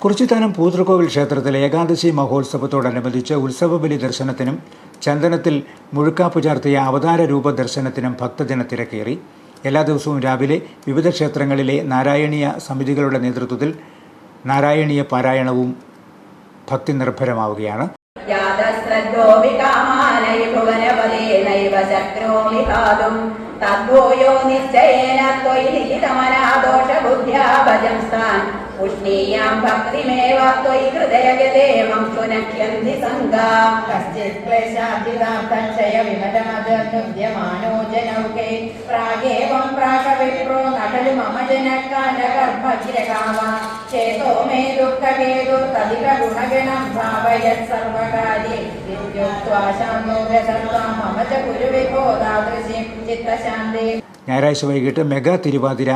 കുറിച്ചിത്താനം പൂതൃക്കോവിൽ ക്ഷേത്രത്തിൽ ഏകാദശി മഹോത്സവത്തോടനുബന്ധിച്ച് ഉത്സവബലി ദർശനത്തിനും ചന്ദനത്തിൽ മുഴുക്കാപ്പ് ചാർത്തിയ അവതാര രൂപ ദർശനത്തിനും ഭക്തജന തിരക്കേറി. എല്ലാ ദിവസവും രാവിലെ വിവിധ ക്ഷേത്രങ്ങളിലെ നാരായണീയ സമിതികളുടെ നേതൃത്വത്തിൽ നാരായണീയ പാരായണവും ഭക്തി നിർഭരമാവുകയാണ് തദ്ഭൂയോ നിശ്ചയേന ഭജം സ്ഥാൻ. ഉഷ്ണീയാം ഭക്തിമേവ ത്വയി ഹൃദയഗതേമം സുനക്ഷ്യന്തി സംഗാ കശ്ചിത് ക്ലേശാധിതാർത്ഥക്ഷയ വിമതമദ്യമാനോ ജനൗകേ പ്രാഗേവം പ്രാകവിപ്രോ നടലു മമ ജനകാലഗർഭഗ്രകാമ ചേതോ മേ ദുഃഖകേതു തദിക ഗുണഗണം ഭാവയത് ചിത്തശാന്തി. ഞായറാഴ്ച വൈകിട്ട് മെഗാ തിരുവാതിര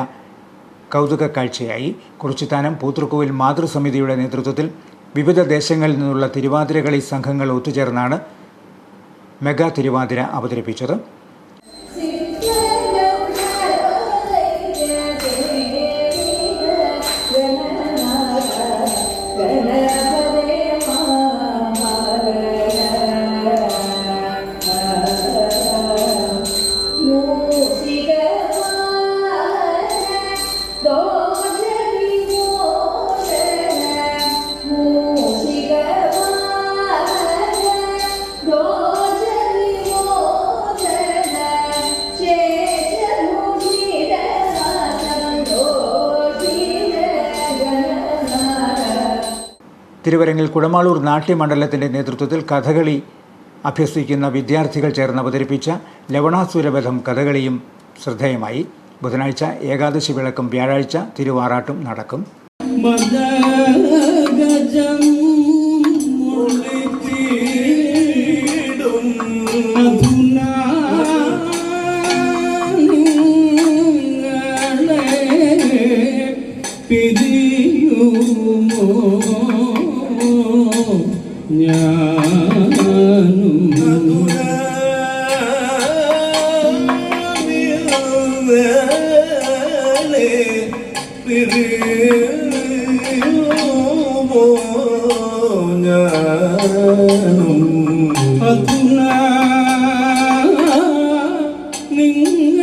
കൗതുക കാഴ്ചയായി കുറിച്ചിത്താനം പൂത്തൃക്കോവിൽ മാതൃസമിതിയുടെ നേതൃത്വത്തിൽ വിവിധ ദേശങ്ങളിൽ നിന്നുള്ള തിരുവാതിരകളി സംഘങ്ങൾ ഒത്തുചേർന്നാണ് മെഗാ തിരുവാതിര അവതരിപ്പിച്ചത്. തിരുവരങ്ങിൽ കുടമാളൂർ നാട്യമണ്ഡലത്തിന്റെ നേതൃത്വത്തിൽ കഥകളി അഭ്യസിക്കുന്ന വിദ്യാർത്ഥികൾ ചേർന്ന് അവതരിപ്പിച്ച ലവണാസുരവധം കഥകളിയും ശ്രദ്ധേയമായി. ബുധനാഴ്ച ഏകാദശി വിളക്കും വ്യാഴാഴ്ച തിരുവാറാട്ടും നടക്കും. മദഗജം ഞാനും ഞാനും അതുനാ നിങ്ങൾ